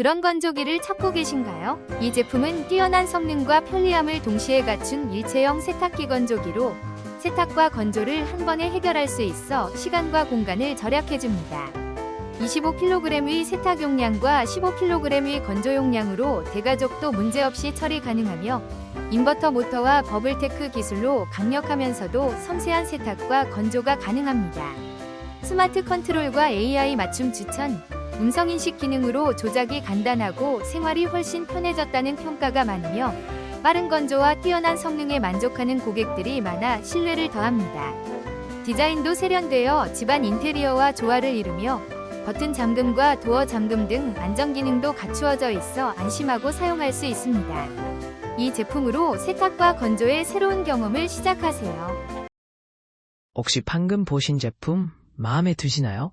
드럼 건조기를 찾고 계신가요? 이 제품은 뛰어난 성능과 편리함을 동시에 갖춘 일체형 세탁기 건조기로 세탁과 건조를 한 번에 해결할 수 있어 시간과 공간을 절약해줍니다. 25kg의 세탁 용량과 15kg의 건조 용량으로 대가족도 문제없이 처리 가능하며 인버터 모터와 버블테크 기술로 강력하면서도 섬세한 세탁과 건조가 가능합니다. 스마트 컨트롤과 AI 맞춤 추천, 음성인식 기능으로 조작이 간단하고 생활이 훨씬 편해졌다는 평가가 많으며 빠른 건조와 뛰어난 성능에 만족하는 고객들이 많아 신뢰를 더합니다. 디자인도 세련되어 집안 인테리어와 조화를 이루며 버튼 잠금과 도어 잠금 등 안전 기능도 갖추어져 있어 안심하고 사용할 수 있습니다. 이 제품으로 세탁과 건조의 새로운 경험을 시작하세요. 혹시 방금 보신 제품 마음에 드시나요?